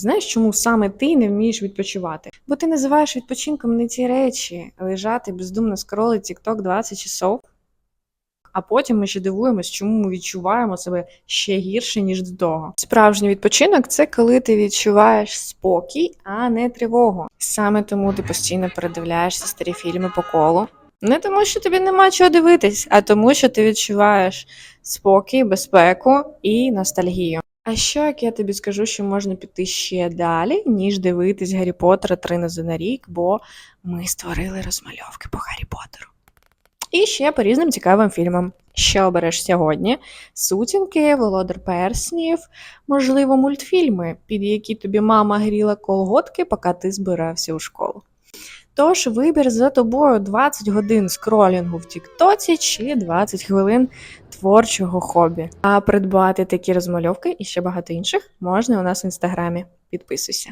Знаєш, чому саме ти не вмієш відпочивати? Бо ти називаєш відпочинком не ті речі, лежати бездумно скролити TikTok 20 часов. А потім ми ще дивуємось, чому ми відчуваємо себе ще гірше, ніж до того. Справжній відпочинок це коли ти відчуваєш спокій, а не тривогу. Саме тому ти постійно передивляєшся старі фільми по колу. Не тому, що тобі нема чого дивитись, а тому, що ти відчуваєш спокій, безпеку і ностальгію. А що як я тобі скажу, що можна піти ще далі, ніж дивитись Гаррі Поттера три рази на рік, бо ми створили розмальовки по Гаррі Поттеру. І ще по різним цікавим фільмам. Що обереш сьогодні? Сутінки, Володар Перснів, можливо, мультфільми, під які тобі мама гріла колготки, поки ти збирався у школу. Тож вибір за тобою 20 годин скролінгу в Тіктоці чи 20 хвилин творчого хобі. А придбати такі розмальовки і ще багато інших можна у нас в інстаграмі. Підписуйся.